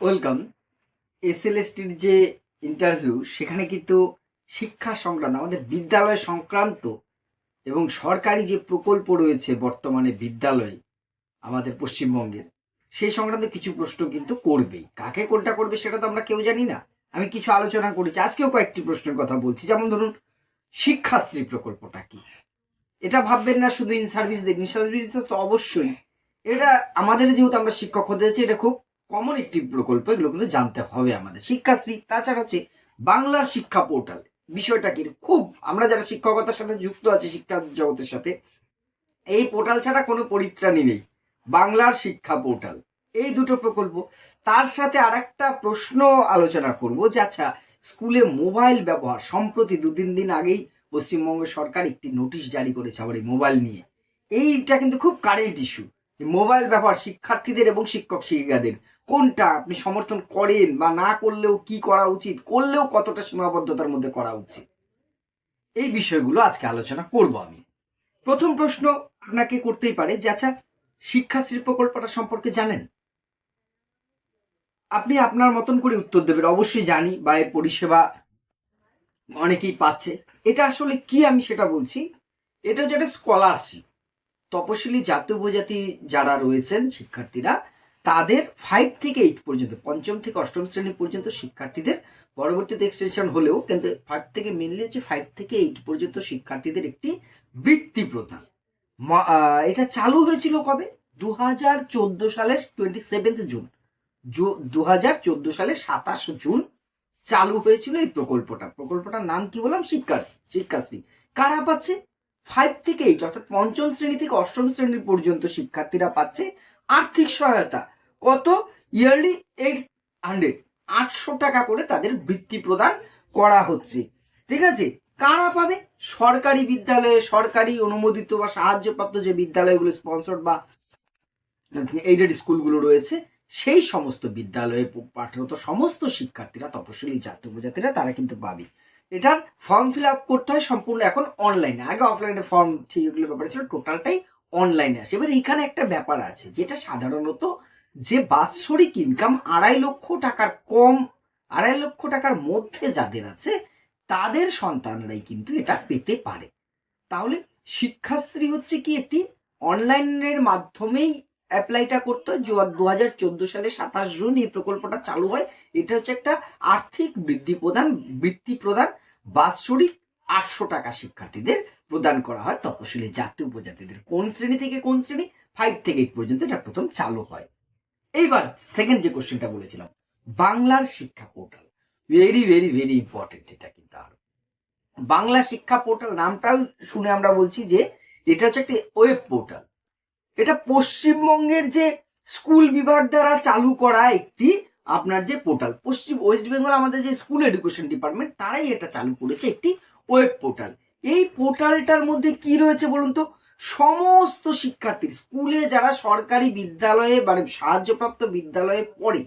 Welcome. এসএলএসটির যে interview, সেখানে কিন্তু শিক্ষা সংক্রান্ত, আমাদের বিদ্যালয় সংক্রান্ত এবং সরকারি যে প্রকল্প রয়েছে বর্তমানে বিদ্যালয়ে আমাদের পশ্চিমবঙ্গের, সেই সংক্রান্ত কিছু প্রশ্ন কিন্তু করবেই। কাকে কোনটা করবে সেটা তো আমরা কেউ জানি না। আমি কিছু আলোচনা করেছি, আজকেও কয়েকটি প্রশ্নের কথা বলছি। যেমন ধরুন, শিক্ষাশ্রী প্রকল্পটা কি? এটা ভাববেন না শুধু ইন সার্ভিস দেন ইন সার্ভিস তো অবশ্যই। এটা আমাদের যেহেতু আমরা শিক্ষক হতে যাচ্ছি, এটা খুব কমন একটি প্রকল্প, এগুলো কিন্তু জানতে হবে আমাদের শিক্ষাশ্রী। তাছাড়া হচ্ছে বাংলার শিক্ষা পোর্টাল। বিষয়টা কি? খুব, আমরা যারা শিক্ষকতার সাথে যুক্ত আছি, শিক্ষা জগতের সাথে, এই পোর্টাল ছাড়া কোনো পরিত্রাণী নেই। বাংলার শিক্ষা পোর্টাল। এই দুটো প্রকল্প। তার সাথে আরেকটা প্রশ্ন আলোচনা করব যে আচ্ছা স্কুলে মোবাইল ব্যবহার সম্প্রতি দু তিন দিন আগেই পশ্চিমবঙ্গ সরকার একটি নোটিশ জারি করেছে আবার এই মোবাইল নিয়ে। এইটা কিন্তু খুব কারেন্ট ইস্যু। মোবাইল ব্যবহার শিক্ষার্থীদের এবং শিক্ষক শিক্ষিকাদের কোনটা আপনি সমর্থন করেন বা না করলেও কি করা উচিত? করলেও কতটা সীমাবদ্ধতার মধ্যে করা উচিত? এই বিষয়গুলো আজকে আলোচনা করব আমি। প্রথম প্রশ্ন আপনাকে করতেই পারে যে আচ্ছা শিক্ষাশ্রী প্রকল্পটা সম্পর্কে জানেন? আপনি আপনার মতন করে উত্তর দেবেন, অবশ্যই জানি বা এর পরিষেবা অনেকেই পাচ্ছে। এটা আসলে কি আমি সেটা বলছি? এটা একটা স্কলারশিপ তপশিলি জাতীয় উপজাতি যারা রয়েছেন, শিক্ষার্থীরা তাদের ফাইভ থেকে এইট পর্যন্ত, পঞ্চম থেকে অষ্টম শ্রেণি পর্যন্ত শিক্ষার্থীদের পরবর্তীতে এক্সটেনশন হলেও কিন্তু ফাইভ থেকে মেনলি হচ্ছে ফাইভ থেকে এইট পর্যন্ত শিক্ষার্থীদের একটি বৃত্তি প্রদান। এটা চালু হয়েছিল কবে? দু হাজার চোদ্দ সালের টোয়েন্টি সেভেন্থ জুন। দু হাজার চোদ্দ সালের সাতাশ জুন চালু হয়েছিল এই প্রকল্পটা। প্রকল্পটার নাম কি বললাম? শিক্ষা শিক্ষাশ্রী। কারা পাচ্ছে? ফাইভ থেকে এইট অর্থাৎ পঞ্চম শ্রেণি থেকে অষ্টম শ্রেণি পর্যন্ত শিক্ষার্থীরা পাচ্ছে আর্থিক সহায়তা। কত? ইয়ারলি এইট হান্ড্রেড আটশো টাকা করে তাদের বৃত্তি প্রদান করা হচ্ছে। ঠিক আছে? কারা পাবে? সরকারি বিদ্যালয়ে সরকারি অনুমোদিত বা সাহায্যপ্রাপ্ত যে বিদ্যালয়গুলো স্পন্সর বা এইডেড স্কুলগুলো রয়েছে, সেই সমস্ত বিদ্যালয়ে পাঠরত সমস্ত শিক্ষার্থীরা, তপশিলি জাতি উপজাতিরা, তারা কিন্তু পাবে। এটার ফর্ম ফিল আপ করতে হয় সম্পূর্ণ এখন অনলাইনে আগে অফলাইনে ফর্ম এগুলো ব্যাপারে ছিল টোটালটাই অনলাইনে আসে। এবার এখানে একটা ব্যাপার আছে, যেটা সাধারণত যে বাৎসরিক ইনকাম আড়াই লক্ষ টাকার কম, আড়াই লক্ষ টাকার মধ্যে যাদের আছে, তাদের সন্তানরাই কিন্তু এটা পেতে পারে। তাহলে শিক্ষাশ্রী হচ্ছে কি একটি অনলাইনের মাধ্যমেই অ্যাপ্লাইটা করতে হয়। দু হাজার চোদ্দ সালে সাতাশ জুন এই প্রকল্পটা চালু হয়। এটা হচ্ছে একটা আর্থিক বৃদ্ধি প্রদান, বৃত্তি প্রদান। বাৎসরিক আটশো টাকা শিক্ষার্থীদের প্রদান করা হয়। তপশিলি জাতি উপজাতিদের কোন শ্রেণি থেকে কোন শ্রেণি? ফাইভ থেকে এইট পর্যন্ত এটা প্রথম চালু হয়। এইবার সেকেন্ড যে কোশ্চেনটা বলেছিলাম, বাংলার শিক্ষা portal very very very important এটা কিন্তু আরও। বাংলা শিক্ষা পোর্টাল নামটাও শুনে আমরা বলছি যে, এটা হচ্ছে একটি ওয়েব পোর্টাল এটা পশ্চিমবঙ্গের যে স্কুল বিভাগ দ্বারা চালু করা একটি আপনার যে পোর্টাল পশ্চিম ওয়েস্ট বেঙ্গল আমাদের যে স্কুল এডুকেশন ডিপার্টমেন্ট তারাই এটা চালু করেছে একটি ওয়েব পোর্টাল এই পোর্টালটার মধ্যে কি রয়েছে বলুন তো? সমস্ত শিক্ষার্থীর স্কুলে যারা সরকারি বিদ্যালয়ে মানে সাহায্যপ্রাপ্ত বিদ্যালয়ে পড়ে,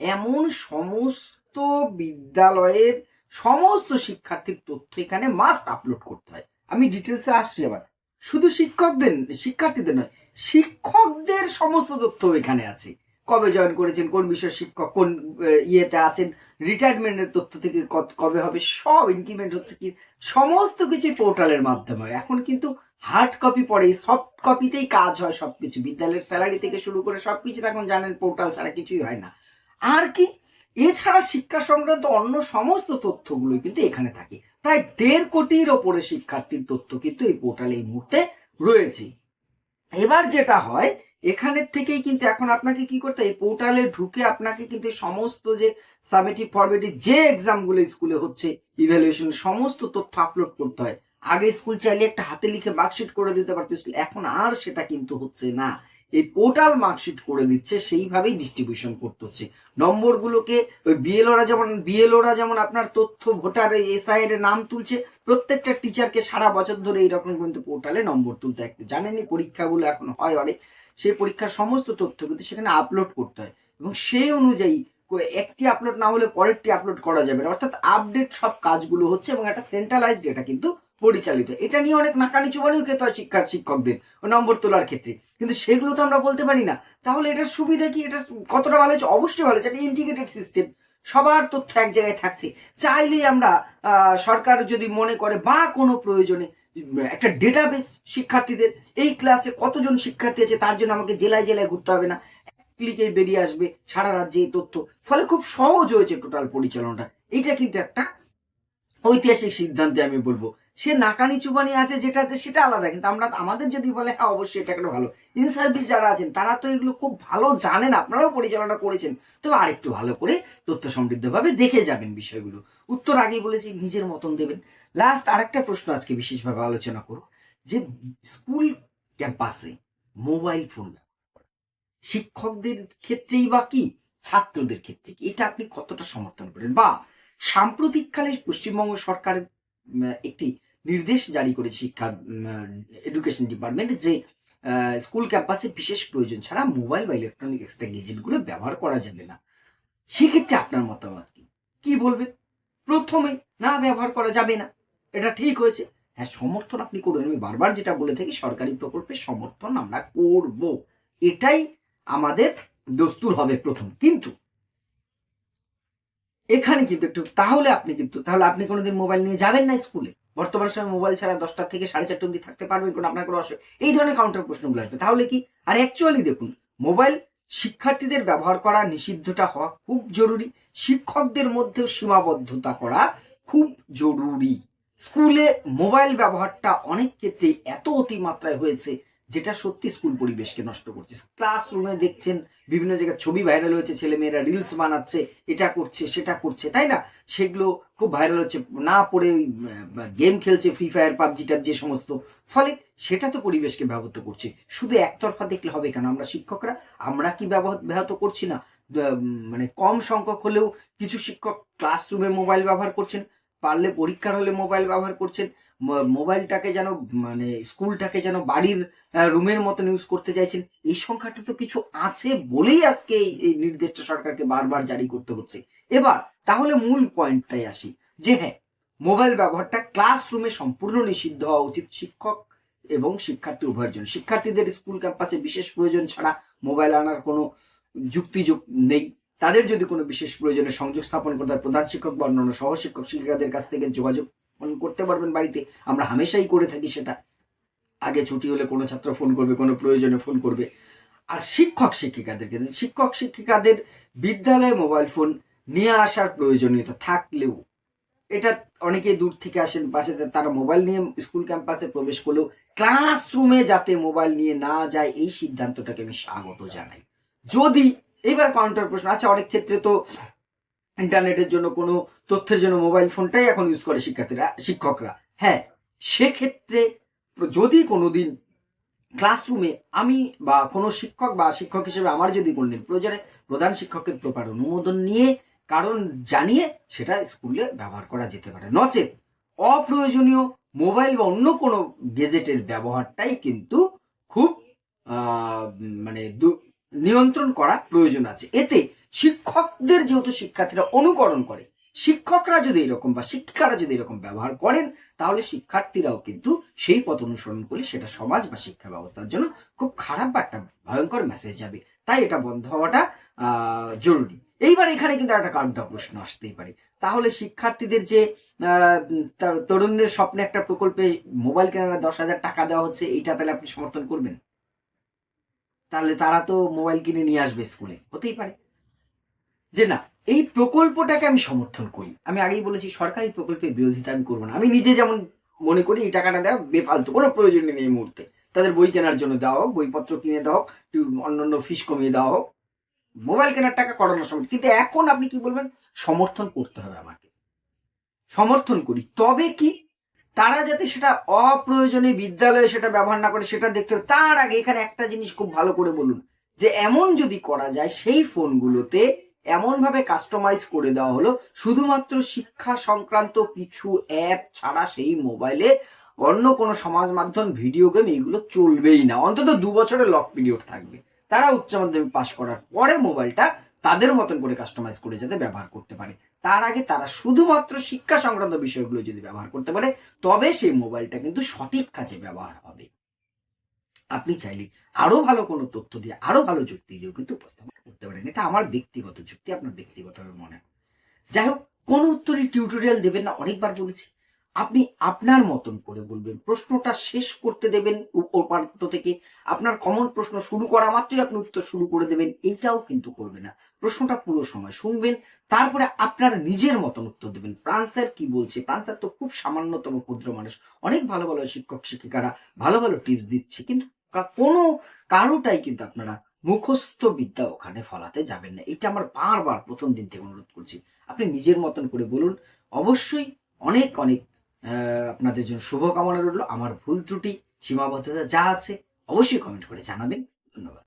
এমন সমস্ত বিদ্যালয়ের সমস্ত শিক্ষার্থীর তথ্য এখানে মাস্ট আপলোড করতে হয়। আমি ডিটেলসে আসছি আবার শুধু শিক্ষকদের, শিক্ষার্থীদের নয়, শিক্ষকদের সমস্ত তথ্য এখানে আছে। কবে জয়েন করেছেন, কোন বিষয় শিক্ষক, কোন ইয়েতে আছেন রিটায়ারমেন্টের তথ্য থেকে কবে হবে, সব ইনক্রিমেন্ট হচ্ছে কি, সমস্ত কিছু পোর্টালের মাধ্যমে। এখন কিন্তু হার্ড কপি পড়ে সফট কপিতেই কাজ হয় সবকিছু। বিদ্যালয়ের স্যালারি থেকে শুরু করে সবকিছু এখন জানেন পোর্টাল ছাড়া কিছুই হয় না। আর কি? এছাড়া শিক্ষা সংক্রান্ত অন্য সমস্ত তথ্যগুলোই কিন্তু এখানে থাকে। প্রায় দেড় কোটির ওপরে শিক্ষার্থীর তথ্য কিন্তু এই পোর্টালে এই মুহূর্তে রয়েছে। এবার যেটা হয়, এখানের থেকেই কিন্তু এখন আপনাকে কি করতে এই পোর্টালে ঢুকে আপনাকে কিন্তু সমস্ত যে সামেটিভ ফরমেটিভ যে এক্সামগুলো স্কুলে হচ্ছে ইভ্যালুয়েশন সমস্ত তথ্য আপলোড করতে হয়। আগে স্কুল চাইলে একটা হাতে লিখে মার্কশিট করে দিতে পারতো স্কুল এখন আর সেটা কিন্তু হচ্ছে না। এই পোর্টাল মার্কশিট করে দিচ্ছে, সেইভাবেই ডিস্ট্রিবিউশন করতে হচ্ছে। নম্বরগুলোকে ওই বিএলওরা যেমন বিএলওরা যেমন আপনার তথ্য ভোটার এসআইয়ের নাম তুলছে, প্রত্যেকটা টিচারকে সারা বছর ধরে এইরকম কিন্তু পোর্টালে নম্বর তুলতে হয়। জানেনই পরীক্ষাগুলো এখন হয় অনেক, সেই পরীক্ষার সমস্ত তথ্য কিন্তু সেখানে আপলোড করতে হয়। এবং সেই অনুযায়ী একটি আপলোড না হলে পরেরটি আপলোড করা যাবে অর্থাৎ আপডেট সব কাজগুলো হচ্ছে এবং একটা সেন্ট্রালাইজড এটা কিন্তু পরিচালিত। এটা নিয়ে অনেক নাকানি চুবানিও খেতে হয় শিক্ষার শিক্ষকদের, নম্বর তোলার ক্ষেত্রে। কিন্তু সেগুলো তো আমরা বলতে পারি না। তাহলে এটার সুবিধা কি? এটা কতটা ভালো? হচ্ছে অবশ্যই ভালো। হচ্ছে একটা ইন্টিগ্রেটেড সিস্টেম সবার তথ্য এক জায়গায় থাকছে। চাইলেই আমরা সরকার যদি মনে করে বা কোনো প্রয়োজনে, একটা ডেটাবেস শিক্ষার্থীদের, এই ক্লাসে কতজন শিক্ষার্থী আছে তার জন্য আমাকে জেলায় জেলায় ঘুরতে হবে না। ক্লিকে বেরিয়ে আসবে সারা রাজ্যে এই তথ্য। ফলে খুব সহজ হয়েছে টোটাল পরিচালনাটা। এটা কিন্তু একটা ঐতিহাসিক সিদ্ধান্তে আমি বলব। সে নাকানি চুবানি আছে, যেটা আছে সেটা আলাদা। কিন্তু আমরা, আমাদের যদি বলে হ্যাঁ অবশ্যই এটা একটা ভালো। ইন সার্ভিস যারা আছেন, তারা তো এগুলো খুব ভালো জানেন, আপনারাও পরিচালনা করেছেন। তবে আরেকটু ভালো করে তথ্য সমৃদ্ধভাবে দেখে যাবেন বিষয়গুলো। উত্তর আগেই বলেছি, নিজের মতন দেবেন। লাস্ট আরেকটা প্রশ্ন আজকে বিশেষভাবে আলোচনা করব, যে স্কুল ক্যাম্পাসে মোবাইল ফোন শিক্ষকদের ক্ষেত্রেই বা কি? ছাত্রদের ক্ষেত্রে কি? এটা আপনি কতটা সমর্থন করেন? বা সাম্প্রতিককালে পশ্চিমবঙ্গ সরকারের একটি নির্দেশ জারি করে শিক্ষা এডুকেশন ডিপার্টমেন্ট যে স্কুল ক্যাম্পাসে বিশেষ প্রয়োজন ছাড়া মোবাইল বা ইলেকট্রনিক এক্সট্রা গেজেটগুলো ব্যবহার করা যাবে না। সেক্ষেত্রে আপনার মতামত কি? কি বলবেন প্রথমে না ব্যবহার করা যাবে না। এটা ঠিক হয়েছে। হ্যাঁ সমর্থন আপনি করুন। আমি বারবার যেটা বলে থাকি, সরকারি প্রকল্পের সমর্থন আমরা করব। এটাই আমাদের দস্তুর হবে প্রথম। কিন্তু এখানে কিন্তু একটু, তাহলে আপনি কিন্তু, তাহলে আপনি কোনোদিন মোবাইল নিয়ে যাবেন না স্কুলে। বর্তমান সময় মোবাইল ছাড়া দশটা থেকে সাড়ে চারটে অব্দি থাকতে পারবেন কোনো আপনার কোনো অসুবিধা এই ধরনের কাউন্টার প্রশ্নগুলো আসবে। তাহলে কি? আর অ্যাকচুয়ালি দেখুন মোবাইল শিক্ষার্থীদের ব্যবহার করা, নিষিদ্ধটা হওয়া খুব জরুরি। শিক্ষকদের মধ্যেও সীমাবদ্ধতা করা খুব জরুরি। স্কুলে মোবাইল ব্যবহারটা অনেক ক্ষেত্রে এত অতিমাত্রায় হয়েছে যেটা সত্যি স্কুল পরিবেশকে নষ্ট করছে। ক্লাসরুমে দেখছেন বিভিন্ন জায়গায় ছবি ভাইরাল হয়েছে, ছেলেমেয়েরা রিলস বানাচ্ছে, এটা করছে, সেটা করছে, তাই না? সেগুলো খুব ভাইরাল হচ্ছে, না পড়ে ওই গেম খেলছে ফ্রি ফায়ার পাবজি টাবজি সমস্ত। ফলে সেটা তো পরিবেশকে ব্যাহত করছে। শুধু একতরফা দেখলে হবে কেন? আমরা শিক্ষকরা, আমরা কি ব্যাহত করছি না? মানে কম সংখ্যক হলেও কিছু শিক্ষক ক্লাসরুমে মোবাইল ব্যবহার করছেন, পারলে পরীক্ষার হলে মোবাইল ব্যবহার করছেন মোবাইলটাকে যেন মানে স্কুলটাকে যেন বাড়ির রুমের মতন ইউজ করতে চাইছেন, এই সংখ্যাটা তো কিছু আছে বলেই আজকে এই নির্দেশটা সরকারকে বারবার জারি করতে হচ্ছে। এবার, তাহলে মূল পয়েন্টটাই আসি, যে হ্যাঁ মোবাইল ব্যবহারটা ক্লাসরুমে সম্পূর্ণ নিষিদ্ধ হওয়া উচিত শিক্ষক এবং শিক্ষার্থী উভয়ের জন্য। শিক্ষার্থীদের স্কুল ক্যাম্পাসে বিশেষ প্রয়োজন ছাড়া মোবাইল আনার কোনো যুক্তিযোগ নেই। তাদের যদি কোনো বিশেষ প্রয়োজনে সংযোগ স্থাপন করতে হয়, প্রধান শিক্ষক বা অন্যান্য সহশিক্ষক শিক্ষিকাদের কাছ থেকে যোগাযোগ করতে পারবেন বাড়িতে। আমরা হামেশাই করে থাকি সেটা। আগে ছুটি হলে কোনো ছাত্র ফোন করবে, কোনো প্রয়োজনে ফোন করবে। আর শিক্ষক, শিক্ষিকাদেরকে শিক্ষক, শিক্ষিকাদের বিদ্যালয়ে মোবাইল ফোন নিয়ে আসার প্রয়োজনীয়তা থাকলেও, এটা অনেকে দূর থেকে আসেন, পাশে তারা মোবাইল নিয়ে স্কুল ক্যাম্পাসে প্রবেশ করলেও ক্লাসরুমে যাতে মোবাইল নিয়ে না যায়, এই সিদ্ধান্তটাকে আমি স্বাগত জানাই। যদি, এবার কাউন্টার প্রশ্ন আচ্ছা অনেক ক্ষেত্রে তো ইন্টারনেটের জন্য কোনো তথ্যের জন্য মোবাইল ফোনটাই এখন ইউজ করে শিক্ষার্থীরা, শিক্ষকরা। হ্যাঁ সেক্ষেত্রে যদি কোনো দিন ক্লাসরুমে আমি বা কোনো শিক্ষক বা শিক্ষক হিসেবে আমার যদি কোনোদিন প্রয়োজনে প্রধান শিক্ষকের প্রপার অনুমোদন নিয়ে কারণ জানিয়ে সেটা স্কুলে ব্যবহার করা যেতে পারে। নচেত অপ্রয়োজনীয় মোবাইল বা অন্য কোনো গেজেটের ব্যবহারটাই কিন্তু খুব মানে নিয়ন্ত্রণ করা প্রয়োজন আছে। এতে শিক্ষকদের যেহেতু শিক্ষার্থীরা অনুকরণ করে শিক্ষকরা যদি এরকম বা শিক্ষিকারা যদি এরকম ব্যবহার করেন, তাহলে শিক্ষার্থীরাও কিন্তু সেই পথ অনুসরণ করলে সেটা সমাজ বা শিক্ষা ব্যবস্থার জন্য খুব খারাপ বা একটা ভয়ঙ্কর মেসেজ যাবে। তাই এটা বন্ধ হওয়াটা জরুরি। এইবার এখানে কিন্তু একটা কাউন্টার প্রশ্ন আসতেই পারে। তাহলে শিক্ষার্থীদের যে তরুণের স্বপ্নে একটা প্রকল্পে মোবাইল কেনার দশ হাজার টাকা দেওয়া হচ্ছে, এইটা তাহলে আপনি সমর্থন করবেন? তাহলে তারা তো মোবাইল কিনে নিয়ে আসবে স্কুলে, হতেই পারে। যে না এই প্রকল্পটাকে আমি সমর্থন করি। আমি আগেই বলেছি, সরকারি প্রকল্পের বিরোধিতা আমি করব না। আমি নিজে যেমন মনে করি, এই টাকাটা দেওয়া বেফালতু, কোনো প্রয়োজন নেই এই মুহূর্তে। তাদের বই কেনার জন্য দেওয়া হোক, বইপত্র কিনে দেওয়া হোক অন্যান্য ফিস কমিয়ে দেওয়া হোক, মোবাইল কেনার টাকা করানোর সময়। কিন্তু এখন আপনি কি বলবেন? সমর্থন করতে হবে আমাকে। সমর্থন করি। তবে কি? তারা যাতে সেটা অপ্রয়োজনে বিদ্যালয়ে সেটা ব্যবহার না করে, সেটা দেখতে হবে। তার আগে এখানে একটা জিনিস খুব ভালো করে বলুন, যে এমন যদি করা যায়, সেই ফোনগুলোতে এমনভাবে কাস্টমাইজ করে দেওয়া হলো। শুধুমাত্র শিক্ষা সংক্রান্ত কিছু অ্যাপ ছাড়া সেই মোবাইলে অন্য কোনো সমাজ মাধ্যম ভিডিও গেম এগুলো চলবেই না। অন্তত দু বছরের লক পিরিয়ড থাকবে। তারা উচ্চ মাধ্যমিক পাশ করার পরে মোবাইলটা তাদের মতন করে কাস্টমাইজ করে যাতে ব্যবহার করতে পারে। তার আগে তারা শুধুমাত্র শিক্ষা সংক্রান্ত বিষয়গুলো যদি ব্যবহার করতে পারে, তবে সেই মোবাইলটা কিন্তু সঠিক কাজে ব্যবহার হবে। আপনি চাইলে আরও ভালো কোনো তথ্য দিয়ে, আরও ভালো যুক্তি দিয়েও কিন্তু উপস্থাপন করতে পারেন। এটা আমার ব্যক্তিগত যুক্তি, আপনার ব্যক্তিগতভাবে মনে হয় যাই হোক, কোন উত্তরই টিউটোরিয়াল দেবেন না, অনেকবার বলেছি। আপনি আপনার মতন করে বলবেন, প্রশ্নটা শেষ করতে দেবেন উপাত্ত থেকে। আপনার কমন প্রশ্ন শুরু করা মাত্রই আপনি উত্তর শুরু করে দেবেন, এইটাও কিন্তু করবে না। প্রশ্নটা পুরো সময় শুনবেন, তারপরে আপনার নিজের মতন উত্তর দেবেন। প্রান্সার কি বলছে? প্রাণ স্যার তো খুব সামান্যতম ক্ষুদ্র মানুষ। অনেক ভালো ভালো শিক্ষক, শিক্ষিকারা ভালো ভালো টিপস দিচ্ছে, কিন্তু কোনো কারোটাই কিন্তু আপনারা মুখস্থ বিদ্যা ওখানে ফলাতে যাবেন না। এটা আমার বারবার প্রথম দিন থেকে অনুরোধ করছি। আপনি নিজের মতন করে বলুন। অবশ্যই অনেক অনেক আপনাদের জন্য শুভকামনা রইল। আমার ভুল ত্রুটি, সীমাবদ্ধতা যা আছে, অবশ্যই কমেন্ট করে জানাবেন। ধন্যবাদ।